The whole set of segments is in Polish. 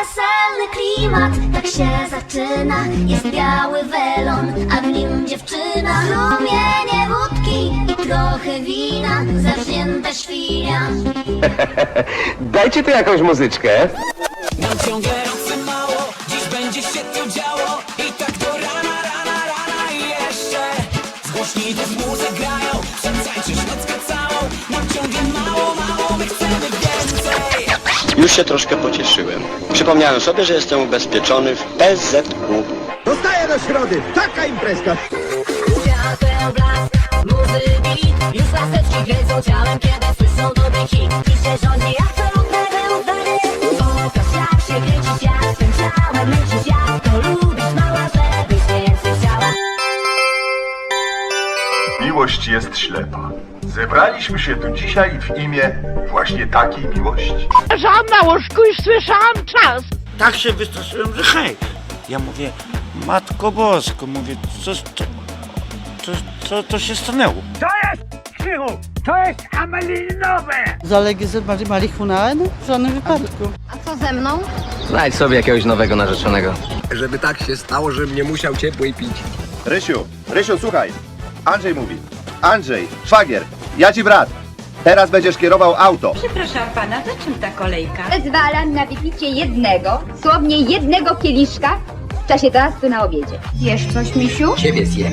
Weselny klimat, tak się zaczyna. Jest biały welon, a w nim dziewczyna. Rumienie wódki i trochę wina Zawzięta świnia. Dajcie tu jakąś muzyczkę. Nam ciągle mało, dziś będzie się tu działo. I tak do rana, rana, rana i jeszcze. Z głośników muzyk Już się troszkę pocieszyłem. Przypomniałem sobie, że jestem ubezpieczony w PZU. Dostaję do środy, taka imprezka. Świateł blask, muzyki Już laseczki ciałem, kiedy słyszą dobry hit rządzi absolutne Miłość jest ślepa. Zebraliśmy się tu dzisiaj w imię właśnie takiej miłości. Leżałam na łóżku i słyszałam czas. tak się wystraszyłem, że hej. Ja mówię, Matko Bosko, mówię, co, co, co, co, to się stanęło? Zalegalizować marihuanę? W żadnym wypadku. Znajdź sobie jakiegoś nowego narzeczonego. Żeby tak się stało, żebym nie musiał ciepłej pić. Rysiu, Rysiu, słuchaj. Andrzej mówi. Andrzej, szwagier, ja ci brat. Teraz będziesz kierował auto. Przepraszam pana, za czym ta kolejka? Zezwalam na wypicie jednego, słownie jednego kieliszka w czasie toastu na obiedzie. Jesz coś, misiu? Ciebie zjem.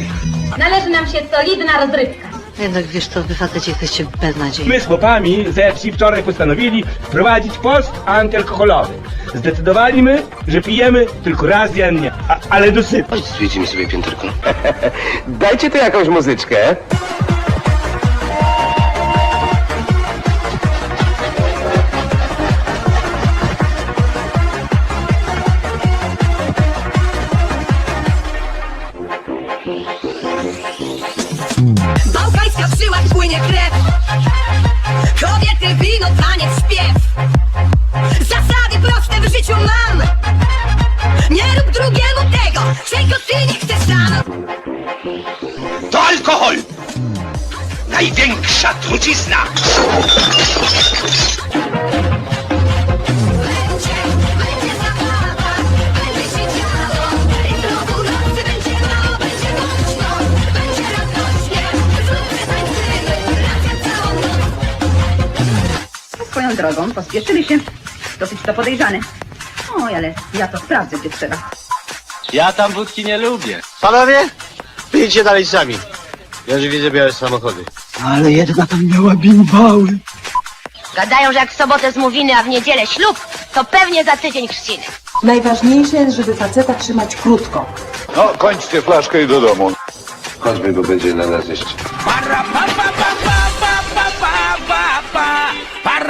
Należy nam się solidna rozrywka. Jednak wiesz co, wy faceci jesteście beznadziejni. My z chłopami ze wsi wczoraj postanowili wprowadzić post antyalkoholowy. Zdecydowaliśmy, że pijemy tylko raz dziennie, a, ale dosyć. Chodź, zwiedzi mi sobie pięterko. Dajcie tu jakąś muzyczkę. Bałkańska w żyłach płynie krew Kobiety, wino, taniec, śpiew Zasady proste w życiu mam Nie rób drugiemu tego, czego ty nie chcesz sam To alkohol! Największa trucizna! Swoją drogą, pospieszyli się. Dosyć to podejrzane. Oj, ale ja to sprawdzę, gdzie trzeba. Ja tam wódki nie lubię. Panowie, idźcie dalej sami. Ja już widzę białe samochody. Gadają, że jak w sobotę zmówiny, a w niedzielę ślub To pewnie za tydzień chrzciny Najważniejsze jest, żeby faceta trzymać krótko. No, kończcie flaszkę i do domu. Choćby go będzie na nas jeszcze. Para pa pa pa